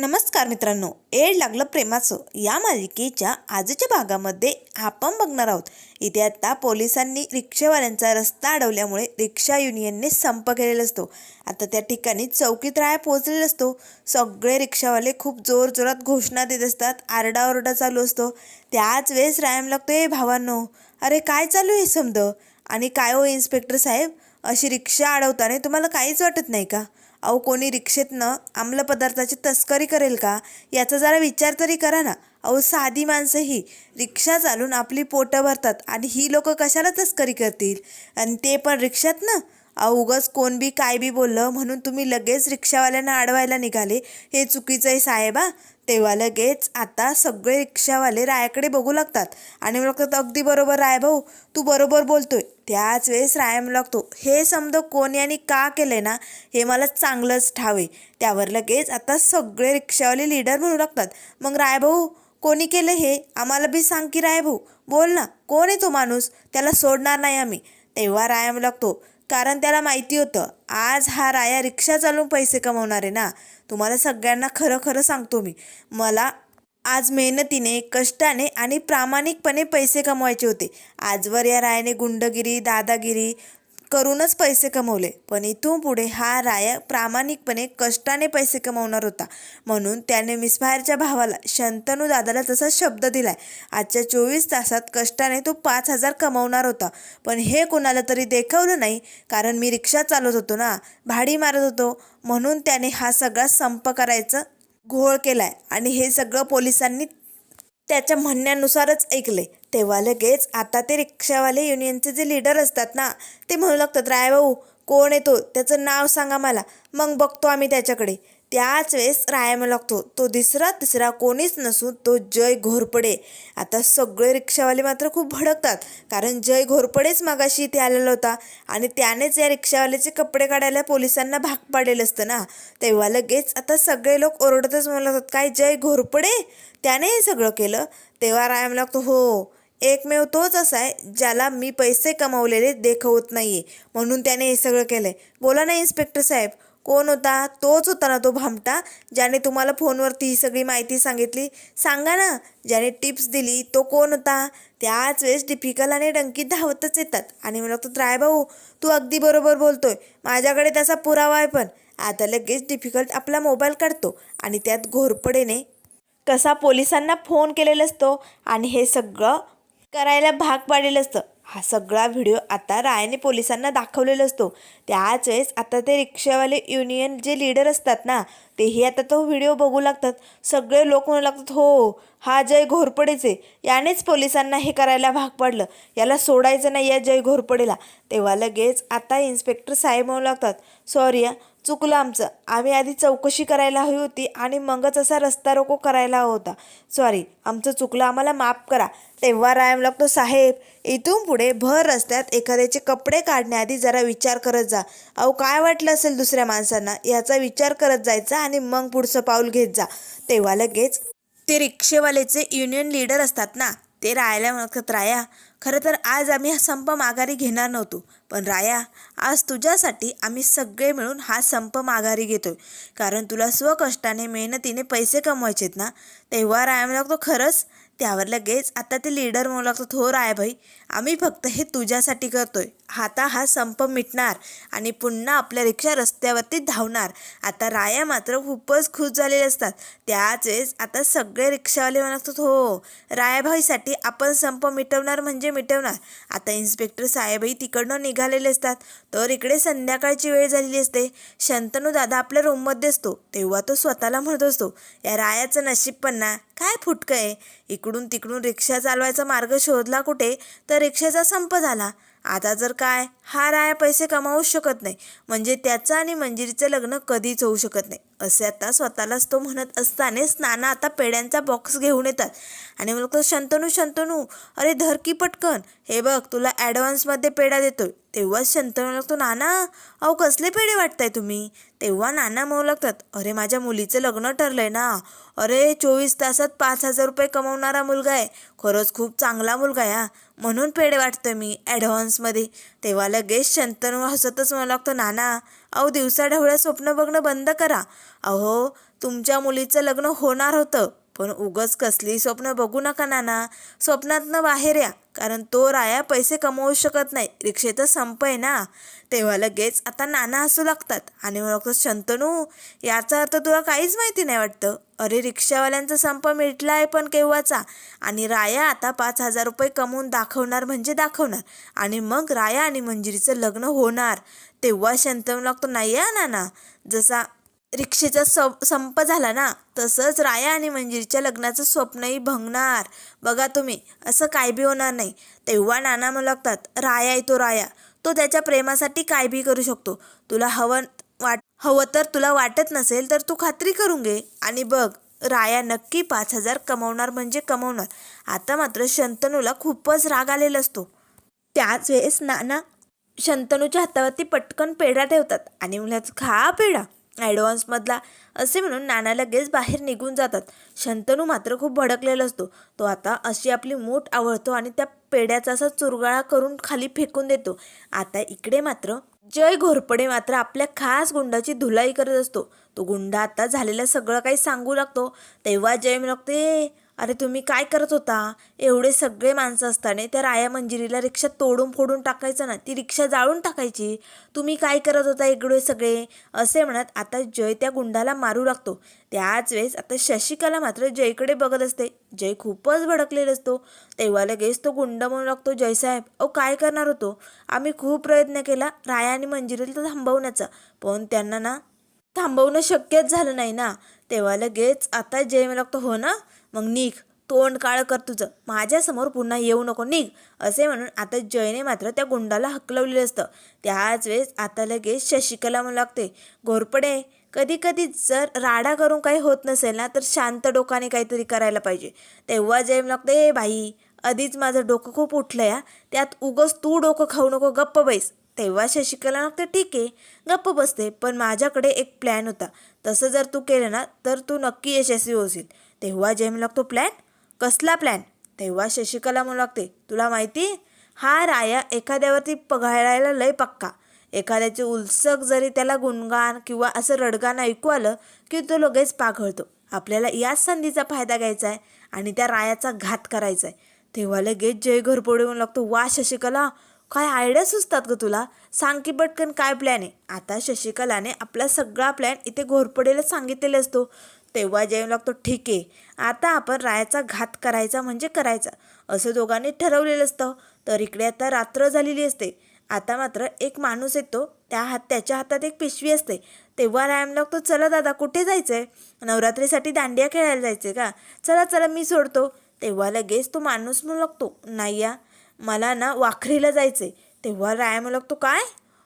नमस्कार मित्रांनो एड लागलं प्रेमाचं. या मालिकेच्या आजच्या भागामध्ये आपण बघणार आहोत. इथे आता पोलिसांनी रिक्षावाल्यांचा रस्ता अडवल्यामुळे रिक्षा युनियनने संप केलेला असतो. आता त्या ठिकाणी चौकीत राया पोहोचलेला असतो. सगळे रिक्षावाले खूप जोर जोरात घोषणा देत असतात. आरडाओरडा चालू असतो. त्याच वेळेस रायम लागतो ए भावांनो अरे काय चालू आहे समद? आणि काय हो इन्स्पेक्टर साहेब? अशी रिक्षा अडवताना तुम्हाला काहीच वाटत नाही का? अहो कोणी रिक्षेतनं आम्लपदार्थाची तस्करी करेल का? याचा जरा विचार तरी करा ना. अहो साधी माणसंही रिक्षा चालून आपली पोटं भरतात आणि ही लोक कशाला तस्करी करतील? आणि ते पण रिक्षात ना अहो उगाच कोण बी काय बी बोललं म्हणून तुम्ही लगेच रिक्षावाल्यांना अडवायला निघाले. हे चुकीचं आहे साहेबा तेव्हा लगेच आता सगळे रिक्षावाले रायाकडे बघू लागतात. आणि म्हणतात अगदी बरोबर राय भाऊ तू बरोबर बोलतोय. त्याच वेळेस राया लागतो हे समज कोणी आणि का केलंय ना हे मला चांगलंच ठावे त्यावर लगेच आता सगळे रिक्षावाले लीडर म्हणू लागतात. मग राय भाऊ कोणी केलं हे? आम्हाला बी सांग की राय भाऊ. बोल ना कोण आहे तो माणूस? त्याला सोडणार नाही आम्ही. तेव्हा राया लागतो कारण त्याला माहिती होतं आज हा राया रिक्षा चालवून पैसे कमवणार आहे ना? तुम्हाला सगळ्यांना खरं खरं सांगतो मी. मला आज मेहनतीने कष्टाने आणि प्रामाणिकपणे पैसे कमवायचे होते. आजवर या रायाने गुंडगिरी दादागिरी करूनच पैसे कमवले. पण इथून पुढे हा राया प्रामाणिकपणे कष्टाने पैसे कमवणार होता. म्हणून त्याने मिसबाहेरच्या भावाला शंतनू दादाला तसा शब्द दिलाय. आजच्या चोवीस तासात कष्टाने तो पाच हजार कमवणार होता. पण हे कुणाला तरी देखवलं नाही कारण मी रिक्षा चालवत होतो ना भाडी मारत होतो. म्हणून त्याने हा सगळा संप करायचं घोळ केलाय. आणि हे सगळं पोलिसांनी त्याच्या म्हणण्यानुसारच ऐकले. तेव्हा लगेच आता ते रिक्षावाले युनियनचे जे लीडर असतात ना ते म्हणू लागतात राय भाऊ कोण येतो त्याचं नाव सांगा मला. मग बघतो आम्ही त्याच्याकडे. त्याच वेळेस रायम लागतो. तो दुसरा तिसरा कोणीच नसून तो जय घोरपडे. आता सगळे रिक्षावाले मात्र खूप भडकतात. कारण जय घोरपडेच मागाशी इथे आलेला होता. आणि त्यानेच या रिक्षावाल्याचे कपडे काढायला पोलिसांना भाग पाडेल असतं ना. तेव्हा लगेच आता सगळे लोक ओरडतच म्हणतात काय जय घोरपडे? त्याने हे सगळं केलं? तेव्हा रायाम लागतो हो एकमेव तोच असा आहे ज्याला मी पैसे कमावलेले देखवत नाहीये. म्हणून त्याने हे सगळं केलंय. बोला ना इन्स्पेक्टर साहेब कोण होता? तोच होता ना तो भामटा ज्याने तुम्हाला फोनवरती ही सगळी माहिती सांगितली. सांगा ना ज्याने टिप्स दिली तो कोण होता? त्याच वेळेस डिफिकल आणि डंकीत धावतच येतात. आणि मला तो राय भाऊ तू अगदी बरोबर बोलतोय. माझ्याकडे त्याचा पुरावा आहे पण. आता लगेच डिफिकल्ट आपला मोबाईल काढतो आणि त्यात घोरपडेने कसा पोलिसांना फोन केलेला असतो आणि हे सगळं करायला भाग पाडलेलं असतं. हा सगळा व्हिडिओ आता रायाने पोलिसांना दाखवलेला असतो. त्याच वेळेस आता ते रिक्षावाले युनियन जे लीडर असतात ना तेही आता तो व्हिडिओ बघू लागतात. सगळे लोक म्हणू लागतात हो हा जय घोरपडेचे. यानेच पोलिसांना हे करायला भाग पाडलं. याला सोडायचं नाही या जय घोरपडेला. तेव्हा लगेच आता इन्स्पेक्टर साहेब म्हणू लागतात सॉरी चुकलं आमचं. आम्ही आधी चौकशी करायला हवी होती आणि मगच असा रस्ता रोको करायला होता. सॉरी आमचं चुकलं. आम्हाला माफ करा. तेव्हा रायम लागतो साहेब इथून पुढे भर रस्त्यात एखाद्याचे कपडे काढण्याआधी जरा विचार करत जा. अहो काय वाटलं असेल दुसऱ्या माणसांना? याचा विचार करत जायचा आणि मग पुढचं पाऊल घेत जा. तेव्हा लगेच ते रिक्षेवालेचे युनियन लीडर असतात ना ते राहायला म्हणतात राया. खरं तर आज आम्ही हा संप माघारी घेणार नव्हतो. पण राया आज तुझ्यासाठी आम्ही सगळे मिळून हा संप माघारी घेतोय. कारण तुला स्वकष्टाने मेहनतीने पैसे कमवायचेत ना? तेव्हा राया म्हणतो खरंच त्यावर लगेच आता ते लीडर म्हणू थोर हो भाई आम्ही फक्त हे तुझ्यासाठी करतोय. हाता हा संप मिटणार आणि पुन्हा आपल्या रिक्षा रस्त्यावरती धावणार. आता राया मात्र खूपच खुश झालेले असतात. त्याच वेळेस आता सगळे रिक्षावाले म्हणतात हो रायाभाईसाठी आपण संप मिटवणार म्हणजे मिटवणार. आता इन्स्पेक्टर साहेबही तिकडनं निघालेले असतात. तर इकडे संध्याकाळची वेळ झालेली असते. शंतनू दादा आपल्या रूममध्ये असतो. तेव्हा तो स्वतःला म्हणत असतो या रायाचं नशीब पण ना काय फुटकं आहे? इकडून इकडून तिकडून रिक्षा चालवायचा मार्ग शोधला कुठे तर रिक्षेचा संप झाला. आता जर काय हा राया पैसे कमावूच शकत नाही. म्हणजे त्याचं आणि मंजिरीचं लग्न कधीच होऊ शकत नाही. असे आता स्वतःलाच तो म्हणत असतानाच नाना आता पेड्यांचा बॉक्स घेऊन येतात. आणि मला शंतनू शंतनू अरे धर की पटकन. हे बघ तुला ॲडव्हान्समध्ये पेढा देतोय. तेव्हाच शंतनू लागतो नाना अहो कसले पेढे वाटताय तुम्ही? तेव्हा नाना म्हणू लागतात अरे माझ्या मुलीचं लग्न ठरलंय ना. अरे चोवीस तासात पाच हजार रुपये कमवणारा मुलगा आहे. खरंच खूप चांगला मुलगा आहे हा. म्हणून पेढे वाटतोय मी ॲडव्हान्समध्ये तेव्हा लगेच शंतनू हसतच म्हणू लागतो नाना अहो दिवसाढवळ्या स्वप्न बघणं बंद करा. अहो तुमच्या मुलीचं लग्न होणार होतं. पण उगच कसली स्वप्न बघू नका नाना. स्वप्नातनं बाहेर या कारण तो राया पैसे कमवू शकत नाही. रिक्षेचा संप आहे ना. तेव्हा लगेच आता नाना हसू लागतात. आणि मग शंतनू याचा अर्थ तुला काहीच माहिती नाही वाटतं? अरे रिक्षावाल्यांचा संप मिटला आहे पण केव्हाचा? आणि राया आता पाच हजार रुपये कमवून दाखवणार म्हणजे दाखवणार. आणि मग राया आणि मंजिरीचं लग्न होणार. तेव्हा शंतनू लागतो नाही या नाना जसा रिक्षेचा स संप झाला ना तसंच राया आणि मंजिरीच्या लग्नाचं स्वप्नही भंगणार. बघा तुम्ही असं काय बी होणार नाही. तेव्हा नाना म्हणू लागतात राया येतो राया तो त्याच्या प्रेमासाठी काय बी करू शकतो. तुला हवं वाट हवं तर तुला वाटत नसेल तर तू खात्री करून घे. आणि बघ राया नक्की पाच हजार कमवणार म्हणजे कमवणार. आता मात्र शंतनूला खूपच राग आलेला असतो. त्याच वेळेस नाना शंतनूच्या हातावरती पटकन पेढा ठेवतात आणि मुलाच खा पेढा. ॲडव्हान्समधला असे म्हणून नाना लगेच बाहेर निघून जातात. शंतनू मात्र खूप भडकलेला असतो. तो आता अशी आपली मूठ आवळतो आणि त्या पेढ्याचा असा चुरगाळा करून खाली फेकून देतो. आता इकडे मात्र जय घोरपडे मात्र आपल्या खास गुंडाची धुलाई करत असतो. तो गुंडा आता झालेलं सगळं काही सांगू लागतो. तेव्हा जय म्हणते अरे तुम्ही काय करत होता? एवढे सगळे माणसं असताना त्या राया मंजिरीला रिक्षा तोडून फोडून टाकायचं ना ती रिक्षा जाळून टाकायची. तुम्ही काय करत होता एकडे सगळे? असे म्हणत आता जय त्या गुंडाला मारू लागतो. त्याच वेळेस आता शशिकला मात्र जयकडे बघत असते. जय खूपच भडकलेला असतो. तेव्हा लगेच तो गुंड म्हणू लागतो जयसाहेब अहो काय करणार होतो? आम्ही खूप प्रयत्न केला राया आणि मंजिरीला थांबवण्याचा. पण त्यांना ना थांबवणं शक्यच झालं नाही ना. तेव्हा लगेच आता जय मला लागतो हो ना? मग निघ. तोंड काळं कर तुझं. माझ्यासमोर पुन्हा येऊ नको निघ. असे म्हणून आता जयने मात्र त्या गुंडाला हकलवलेलं असतं. त्याच वेळेस आता लगेच शशिकला म्हणू लागते घोरपडे कधी कधी जर राडा करून काही होत नसेल ना तर शांत डोकाने काहीतरी करायला पाहिजे. तेव्हा जय लागते ए बाई आधीच माझं डोकं खूप उठलं या. त्यात उगस तू डोकं खाऊ नको गप्प बैस. तेव्हा शशिकला लागते ठीक आहे गप्प बसते पण माझ्याकडे एक प्लॅन होता. तसं जर तू केलं ना तर तू नक्की यशस्वी होशील. तेव्हा जेम लागतो प्लॅन कसला प्लॅन तेव्हा शशिकला म्हणू लागते तुला माहिती हा राया एखाद्यावरती पघायला लय पक्का. एखाद्याचे उलसक जरी त्याला गुणगान किंवा असं रडगाण ऐकू आलं की तो लगेच पाघळतो. आपल्याला याच संधीचा फायदा घ्यायचा आहे आणि त्या रायाचा घात करायचा आहे. तेव्हा लगेच जय घरपोडे म्हणू लागतो वा शशिकला काय आयडिया सुचतात ग तुला? सांग की पटकन काय प्लॅन आहे? आता शशिकलाने आपला सगळा प्लॅन इथे घोरपडेला सांगितलेला असतो. तेव्हा जय लागतो ठीक. आहे आता आपण रायाचा घात करायचा म्हणजे करायचा. असं दोघांनी ठरवलेलं असतं. तर इकडे आता रात्र झालेली असते. आता मात्र एक माणूस येतो. त्या हात त्याच्या हातात एक पिशवी असते. तेव्हा रायम लागतो चला दादा कुठे जायचं आहे नवरात्रीसाठी दांडिया खेळायला जायचं का? चला चला मी सोडतो. तेव्हा लगेच तो माणूस म्हणू लागतो नाही या मला ना वाखरीला जायचं आहे तेव्हा राया म्हणू लागतो काय?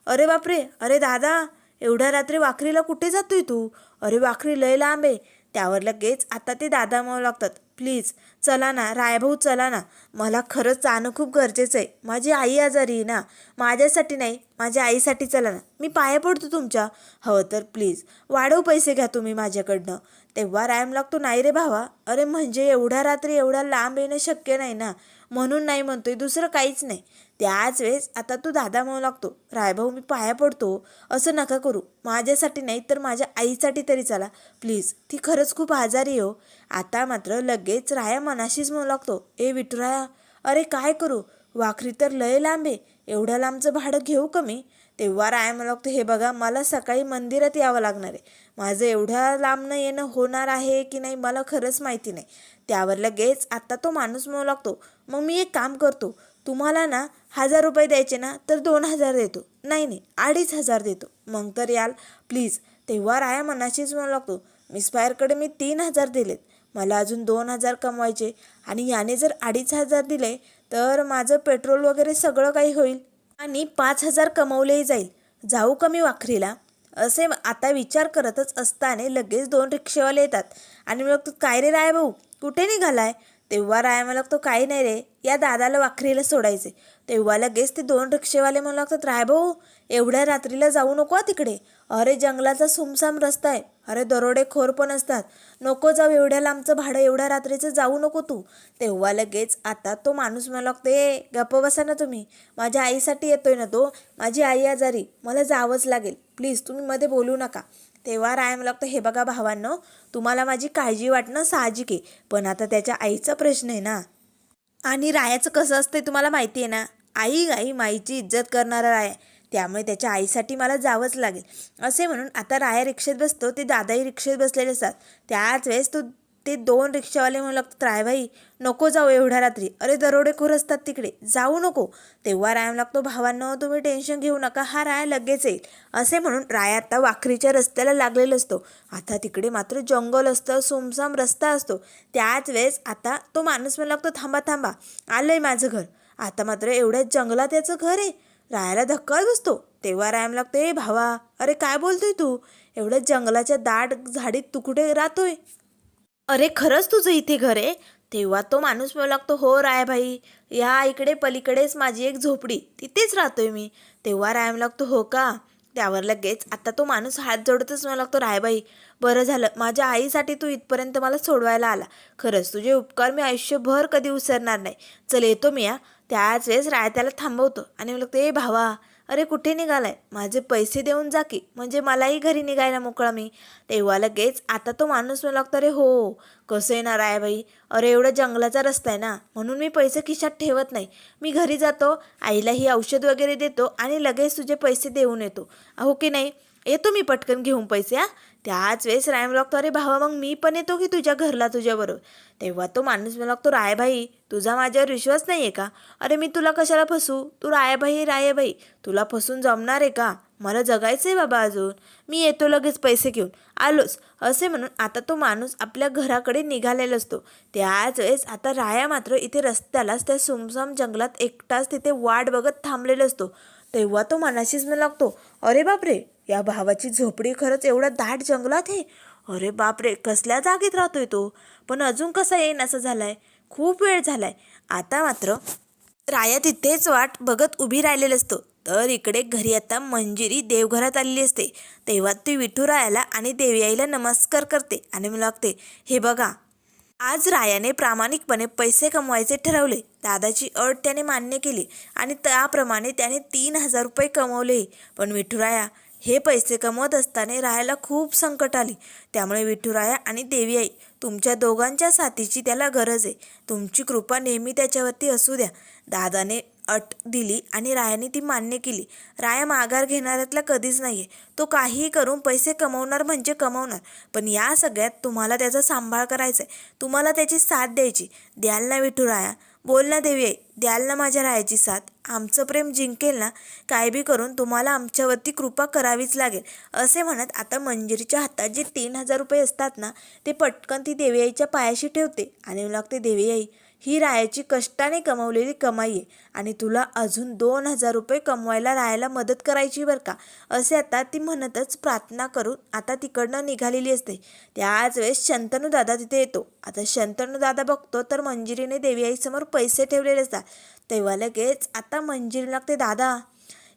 अरे बापरे! अरे दादा! एवढ्या रात्री वाखरीला कुठे जातोय तू? अरे वाखरी लय लांब आहे. त्यावर लगेच आता ते दादा म्हणू लागतात. प्लीज चला ना रायभाऊ चला ना. मला खरंच जाणं खूप गरजेचं आहे. माझी आई आजारी आहे ना. माझ्यासाठी नाही माझ्या आईसाठी चला ना. मी पाया पडतो तुमच्या. हवं तर प्लीज. वाढव पैसे घ्या तुम्ही माझ्याकडनं. तेव्हा रायम लागतो नाही रे भावा. अरे म्हणजे एवढ्या रात्री एवढ्या लांब येणं शक्य नाही ना. म्हणून नाही म्हणतोय दुसरं काहीच नाही. त्याच वेळेस आता तू दादा म्हणू लागतो. रायभाऊ मी पाया पडतो. असं नका करू. माझ्यासाठी नाही तर माझ्या आईसाठी तरी चला. प्लीज ती खरंच खूप आजारी हो. आता मात्र लगेच राया मनाशीच म्हणू लागतो. ए विठुराया. अरे काय करू? वाखरी तर लय लांब आहे. एवढ्या लांबचं भाडं घेऊ कमी तेव्हा राया म्हणू लागतो हे बघा मला सकाळी मंदिरात यावं लागणार आहे. माझं एवढ्या लांबनं येणं होणार आहे की नाही मला खरंच माहिती नाही. त्यावर लगेच आत्ता तो माणूस म्हणू लागतो मग मी एक काम करतो तुम्हाला ना हजार रुपये द्यायचे ना तर दोन हजार देतो. नाही नाही अडीच हजार देतो. मग तर याल प्लीज. तेव्हा राया मनाशीच म्हणू लागतो मिस फायरकडे मी तीन हजार दिलेत. मला अजून दोन हजार कमवायचे आणि याने जर अडीच हजार दिले तर माझं पेट्रोल वगैरे सगळं काही होईल. आणि पाच हजार कमवलेही जाईल. जाऊ का मी वाखरीला? असे आता विचार करतच असताना लगेच दोन रिक्षेवाले येतात. आणि मग तू काय रे राय भाऊ? कुठे निघालाय? तेव्हा राय मला तो काही नाही रे. या दादाला वाखरीला सोडायचे तेव्हा लगेच ते दोन रिक्षेवाले मला लागतात राय भाऊ एवढ्या रात्रीला जाऊ नको तिकडे. अरे जंगलाचा सुमसाम रस्ता आहे. अरे दरोडेखोर पण असतात. नको जाऊ एवढ्या लांबचं भाडं एवढ्या रात्रीचं जाऊ नको तू. तेव्हा लगेच आता तो माणूस मला लागतो गप्प बसा ना तुम्ही. माझ्या आईसाठी येतोय ना तो. माझी आई आजारी. मला जावंच लागेल. प्लीज तुम्ही मध्ये बोलू नका. तेव्हा राय मला लागतं हे बघा भावांनो तुम्हाला माझी काळजी वाटणं साहजिक आहे. पण आता त्याच्या आईचा प्रश्न आहे ना. आणि रायाचं कसं असतंय तुम्हाला माहिती आहे ना? आई आई माईची इज्जत करणारा राय. त्यामुळे त्याच्या आईसाठी मला जावंच लागेल. असे म्हणून आता राया रिक्षेत बसतो ते दादाही रिक्षेत बसलेले असतात. त्याच वेळेस तो ते दोन रिक्षावाले म्हणू लागतात रायबाई नको जाऊ एवढ्या रात्री. अरे दरोडेखोर असतात तिकडे. जाऊ नको. तेव्हा राय लागतो भावांनो तुम्ही टेन्शन घेऊ नका. हा राया लगेच येईल. असे म्हणून राया आता वाखरीच्या रस्त्याला लागलेला असतो. आता तिकडे मात्र जंगल असतं सुमसाम रस्ता असतो. त्याच वेळेस आता तो माणूस म्हणू लागतो थांबा थांबा. आलंय माझं घर. आता मात्र एवढ्या जंगलात याचं घर आहे. रायाला धक्काच बसतो. तेव्हा रायाम लागतो ए भावा अरे काय बोलतोय तू? एवढ्या जंगलाच्या दाट झाडीत तू कुठे राहतोय? अरे खरंच तुझं इथे घर आहे. तेव्हा तो माणूस म्हणू लागतो हो रायाभाई या इकडे पलीकडेच माझी एक झोपडी तिथेच राहतोय मी. तेव्हा रायाम लागतो हो का? त्यावर लगेच आता तो माणूस हात जोडतच मला लागतो रायबाई बरं झालं माझ्या आईसाठी तू इथपर्यंत मला सोडवायला आला. खरंच तुझे उपकार मी आयुष्यभर कधी विसरणार नाही. चल येतो मी या त्याच वेळेस राय त्याला थांबवतो. आणि म्हणू लागतो ए भावा अरे कुठे निघालाय? माझे पैसे देऊन जा की. म्हणजे मलाही घरी निघायला मोकळा मी. तेव्हा लगेच आता तो माणूस म्हणू लागतो अरे हो कसं येणार आहे बाई? अरे एवढं जंगलाचा रस्ता आहे ना. म्हणून मी पैसे खिशात ठेवत नाही. मी घरी जातो आईला ही औषध वगैरे देतो आणि लगेच तुझे पैसे देऊन येतो. हो की नाही? येतो मी पटकन घेऊन पैसे हा? त्याच वेळेस राय लागतो अरे भावा मग मी पण येतो की तुझ्या घरला तुझ्याबरोबर? तेव्हा तो माणूस मला लागतो रायभाई तुझा माझ्यावर विश्वास नाही आहे का? अरे मी तुला कशाला फसू? तू रायभाई रायबाई तुला फसून जमणार आहे का? मला जगायचं आहे बाबा अजून. मी येतो लगेच पैसे घेऊन. आलोच. असे म्हणून आता तो माणूस आपल्या घराकडे निघालेला असतो. त्याच वेळेस आता राया मात्र इथे रस्त्यालाच त्या सुमसाम जंगलात एकटाच तिथे वाट बघत थांबलेला असतो. तेव्हा तो मनाशीच मला लागतो अरे बापरे या भावाची झोपडी खरंच एवढ्या दाट जंगलात आहे? अरे बापरे कसल्या जागेत राहतोय तो? पण अजून कसा येईन असं झालाय? खूप वेळ झालाय. आता मात्र राया तिथेच वाट बघत उभी राहिलेली असतो. तर इकडे घरी आता मंजिरी देवघरात आलेली असते. तेव्हा ती विठुरायाला आणि देवी आईला नमस्कार करते आणि मला लागते हे बघा आज रायाने प्रामाणिकपणे पैसे कमवायचे ठरवले. दादाची अट त्याने मान्य केली आणि त्याप्रमाणे त्याने तीन हजार रुपये कमवले. पण विठुराया हे पैसे कमवत असताना रायाला खूप संकट आली. त्यामुळे विठुराया आणि देवी आई तुमच्या दोघांच्या साथीची त्याला गरज आहे. तुमची कृपा नेहमी त्याच्यावरती असू द्या. दादाने अट दिली आणि रायाने ती मान्य केली. राया माघार घेणाऱ्यातला कधीच नाही आहे तो काहीही करून पैसे कमवणार म्हणजे कमवणार. पण या सगळ्यात तुम्हाला त्याचा सांभाळ करायचा आहे तुम्हाला त्याची साथ द्यायची. द्याल ना विठुराया? बोल ना देवी आई द्याल ना माझ्या रायाची साथ? आमचं प्रेम जिंकेल ना काय बी करून तुम्हाला आमच्यावरती कृपा करावीच लागेल. असे म्हणत आता मंजिरीच्या हातात जे तीन हजार रुपये असतात ना ते पटकन ती देवी आईच्या पायाशी ठेवते. आणि लागते देवी आई ही रायाची कष्टाने कमवलेली कमाई आहे. आणि तुला अजून दोन हजार रुपये कमवायला रायाला मदत करायची बरं का? असे आता ती म्हणतच प्रार्थना करून आता तिकडनं निघालेली असते. त्याच वेळेस शंतनू दादा तिथे येतो. आता शंतनू दादा बघतो तर मंजिरीने देवी आईसमोर पैसे ठेवलेले असतात. तेव्हा लगेच आता मंजिरी लागते दादा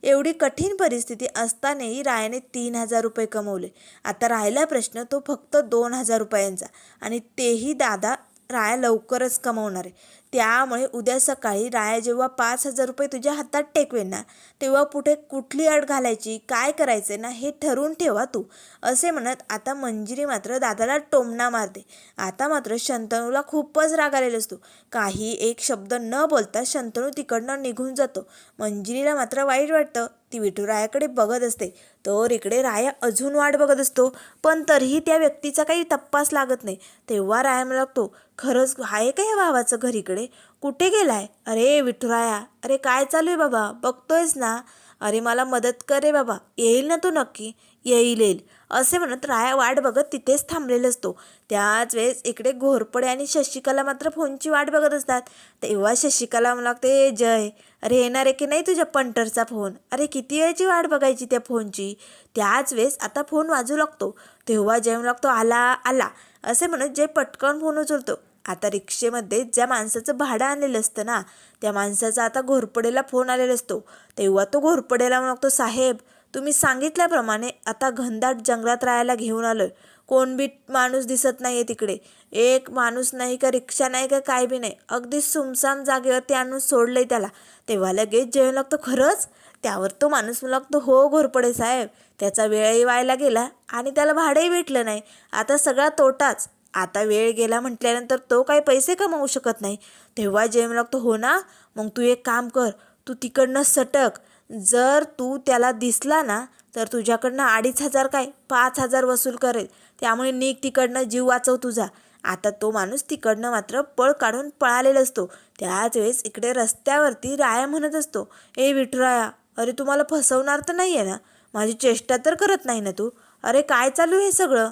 एवढी कठीण परिस्थिती असतानाही रायाने तीन हजार रुपये कमवले. आता राहिला प्रश्न तो फक्त दोन हजार रुपयांचा. आणि तेही दादा राया लवकरच कमवणार आहे. त्यामुळे उद्या सकाळी राया जेव्हा पाच हजार रुपये तुझ्या हातात टेकवेन ना तेव्हा पुढे कुठली अड घालायची काय करायचे ना हे ठरवून ठेवा तू. असे म्हणत आता मंजिरी मात्र दादाला टोमणा मारते. आता मात्र शंतनूला खूपच राग आलेला असतो. काही एक शब्द न बोलता शंतनू तिकडनं निघून जातो. मंजिरीला मात्र वाईट वाटतं. ती विठुरायाकडे बघत असते. तर इकडे राया अजून वाट बघत असतो. पण तरीही त्या व्यक्तीचा काही तपास लागत नाही. तेव्हा राया मला लागतो खरंच आहे का या भावाचं घरीकडे? लागले कुठे गेलाय? अरे विठुराया. अरे काय चालू आहे बाबा? बघतोयस ना. अरे मला मदत कर रे बाबा. येईल ना तू नक्की? येईल येईल. असे म्हणत राया वाट बघत तिथेच थांबलेला असतो. त्याच वेळेस इकडे घोरपडे आणि शशिकला मात्र फोनची वाट बघत असतात. तेव्हा शशिकला मला लागते जय. अरे येणार आहे की नाही तुझ्या पंटरचा फोन? अरे किती वेळची वाट बघायची त्या फोनची? त्याच वेळेस आता फोन वाजू लागतो. तेव्हा जय लागतो आला आला. असे म्हणत जय पटकन फोन उचलतो. आता रिक्षेमध्ये ज्या माणसाचं भाडं आणलेलं असतं ना त्या माणसाचा आता घोरपडेला फोन आलेला असतो. तेव्हा तो घोरपडेला म्हणतो साहेब तुम्ही सांगितल्याप्रमाणे आता घनदाट जंगलात राहायला घेऊन आलोय. कोण बी माणूस दिसत नाही आहे तिकडे. एक माणूस नाही का रिक्षा नाही का काय बी नाही. अगदी सुमसाम जागेवरती आणून सोडलंय त्याला. तेव्हा लगेच जेवण लागतो खरंच. त्यावर तो माणूस मला लागतो हो घोरपडे साहेब त्याचा वेळही व्हायला गेला आणि त्याला भाडंही भेटलं नाही. आता सगळा तोटाच. आता वेळ गेला म्हटल्यानंतर तो काही पैसे कमावू शकत नाही. तेव्हा जेम लागतो हो ना मग तू एक काम कर तू तिकडनं सटक. जर तू त्याला दिसला ना तर तुझ्याकडनं अडीच हजार काय पाच हजार वसूल करेल. त्यामुळे निघ तिकडनं जीव वाचव तुझा. आता तो माणूस तिकडनं मात्र पळ काढून पळालेला असतो. त्याच वेळेस इकडे रस्त्यावरती राया म्हणत असतो ए विठुराया अरे तुम्हाला फसवणार तर नाही आहे ना? माझी चेष्टा तर करत नाही ना तू? अरे काय चालू आहे सगळं?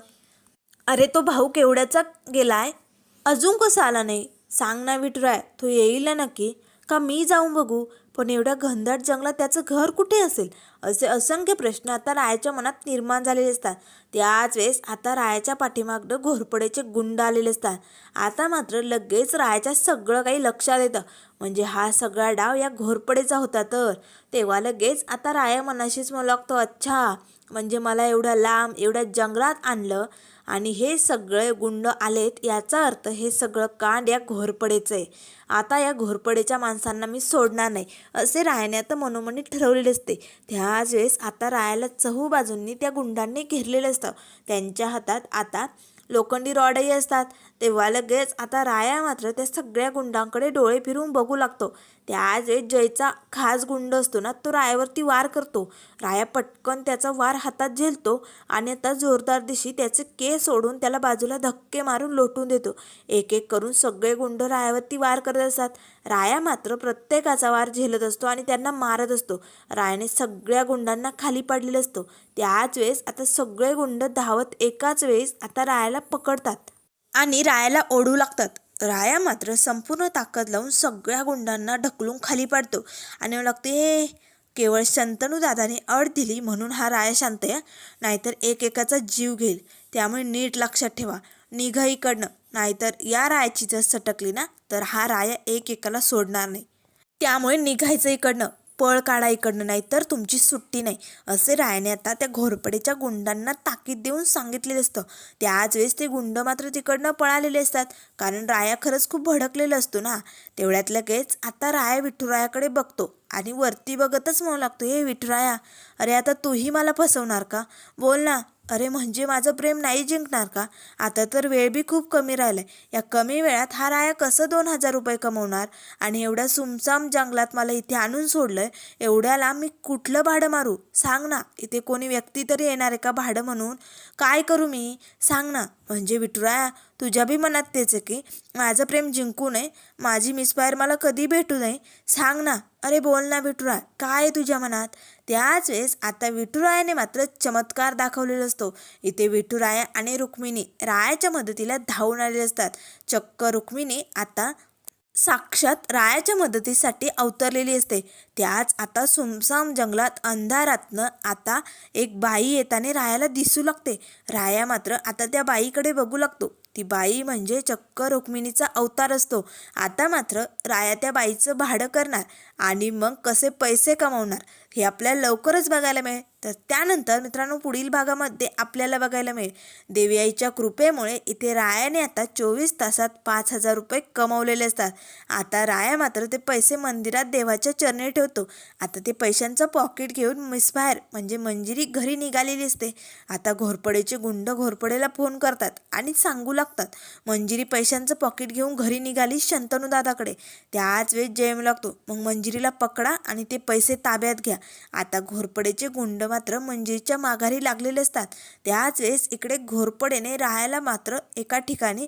अरे तो भाऊ केवढ्याचा गेलाय? अजून कसा आला नाही? सांग ना विठुराय तो येईल ना नक्की? का मी जाऊन बघू? पण एवढ्या घनदाट जंगलात त्याचं घर कुठे असेल? असे असंख्य प्रश्न आता रायाच्या मनात निर्माण झालेले असतात. त्याच वेळेस आता रायाच्या पाठीमागनं घोरपडेचे गुंड आलेले असतात. आता मात्र लगेच रायाच्या सगळं काही लक्षात येतं. म्हणजे हा सगळा डाव या घोरपडेचा होता तर. तेव्हा लगेच आता राया मनाशीच मला लागतो अच्छा म्हणजे मला एवढ्या लांब एवढ्या जंगलात आणलं. आणि हे सगळे गुंड आलेत याचा अर्थ हे सगळं कांड या घोरपडेचं आहे. आता या घोरपडेच्या माणसांना मी सोडणार नाही असे रायाने आता मनोमनी ठरवलेले असते. त्याच वेळेस आता रायाला चहू बाजूंनी त्या गुंडांनी घेरलेलं असतं. त्यांच्या हातात आता लोखंडी रॉडही असतात. तेव्हा लगेच आता राया मात्र त्या सगळ्या गुंडांकडे डोळे फिरून बघू लागतो. त्याच वेळेस जयचा खास गुंड असतो ना तो रायावरती वार करतो. राया पटकन त्याचा वार हातात झेलतो आणि आता जोरदार दिशी त्याचे केस सोडून त्याला बाजूला धक्के मारून लोटून देतो. एक एक करून सगळे गुंड रायावरती वार करत असतात. राया मात्र प्रत्येकाचा वार झेलत असतो आणि त्यांना मारत असतो. रायाने सगळ्या गुंडांना खाली पाडलेलं असतो. त्याच वेळेस आता सगळे गुंड धावत एकाच वेळेस आता रायाला पकडतात. आणि रायाला ओढू लागतात. राया मात्र संपूर्ण ताकद लावून सगळ्या गुंडांना ढकलून खाली पाडतो आणि मला लागते हे केवळ शंतनू दादाने अड दिली म्हणून हा राया शांत आहे. नाहीतर एकेकाचा जीव घेईल. त्यामुळे नीट लक्षात ठेवा. निघा इकडनं. नाहीतर या रायाची जर सटकली ना तर हा राया एकेकाला सोडणार नाही. त्यामुळे निघायचं इकडनं. पळ काढा इकडनं नाही तर तुमची सुट्टी नाही. असे रायाने आता त्या घोरपडेच्या गुंडांना ताकीद देऊन सांगितलेलं असतं. त्याच वेळेस ते गुंड मात्र तिकडनं पळालेले असतात. कारण राया खरंच खूप भडकलेला असतो ना. तेवढ्यात लगेच आता राया विठुरायाकडे बघतो. आणि वरती बघतच म्हणू लागतो हे विठुराया अरे आता तूही मला फसवणार का? बोल ना अरे म्हणजे माझं प्रेम नाही जिंकणार का? आता तर वेळ बी खूप कमी राहिलाय. या कमी वेळात हा राया कसं दोन हजार रुपये कमवणार? आणि एवढ्या सुमसाम जंगलात मला इथे आणून सोडलंय एवढ्याला मी कुठलं भाडं मारू? सांग ना इथे कोणी व्यक्ती तरी येणार आहे का भाडं म्हणून? काय करू मी? सांग ना. म्हणजे विठुराया तुझ्या बी मनात तेच आहे की माझं प्रेम जिंकू नये माझी मिसफायर मला कधी भेटू नये. सांग ना. अरे बोल ना विठुरा काय आहे तुझ्या मनात? त्याच वेळेस आता विठुरायाने मात्र चमत्कार दाखवलेला असतो. इथे विठुराया आणि रुक्मिणी रायाच्या मदतीला धावून आलेले असतात. चक्क रुक्मिणी आता साक्षात रायाच्या मदतीसाठी अवतरलेली असते. त्याच आता सुमसाम जंगलात अंधारातनं आता एक बाई येताने रायाला दिसू लागते. राया मात्र आता त्या बाईकडे बघू लागतो. ती बाई म्हणजे चक्क रुक्मिणीचा अवतार असतो. आता मात्र राया त्या बाईचं भाडं करणार आणि मग कसे पैसे कमावणार हे आपल्याला लवकरच बघायला मिळेल. तर त्यानंतर मित्रांनो पुढील भागामध्ये आपल्याला बघायला मिळेल. देवी आईच्या कृपेमुळे इथे रायाने आता चोवीस तासात पाच हजार रुपये कमवलेले असतात. आता राया मात्र ते पैसे मंदिरात देवाच्या चरणी ठेवतो. आता ते पैशांचं पॉकेट घेऊन मिसबाहेर म्हणजे मंजिरी घरी निघालेली असते. आता घोरपडेचे गुंड घोरपडेला फोन करतात आणि सांगू लागतात. मंजिरी पैशांचं पॉकेट घेऊन घरी निघाली शंतनुदादाकडे त्याच वेळेस जयम लागतो. मग मंजिरीला पकडा आणि ते पैसे ताब्यात घ्या. आता घोरपडेचे गुंड मात्र मंजिरीच्या माघारी लागलेले असतात. त्याच वेळेस इकडे घोरपडेने राहायला मात्र एका ठिकाणी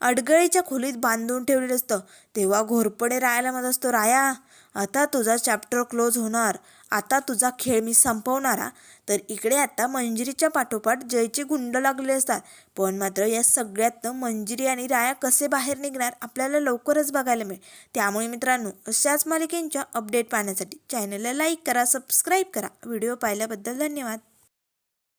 अडगळीच्या खोलीत बांधून ठेवलेलं असतं. तेव्हा घोरपडे राहायला म्हणत असतो राया आता तुझा चॅप्टर क्लोज होणार. आता तुझा खेळ मी संपवणारा. तर इकडे आता मंजिरीच्या पाठोपाठ जयचे गुंड लागले असतात. पण मात्र या सगळ्यातनं मंजिरी आणि राया कसे बाहेर निघणार आपल्याला लवकरच बघायला मिळेल. त्यामुळे मित्रांनो अशाच मालिकेंच्या अपडेट पाहण्यासाठी चॅनलला लाईक करा सबस्क्राईब करा. व्हिडिओ पाहिल्याबद्दल धन्यवाद.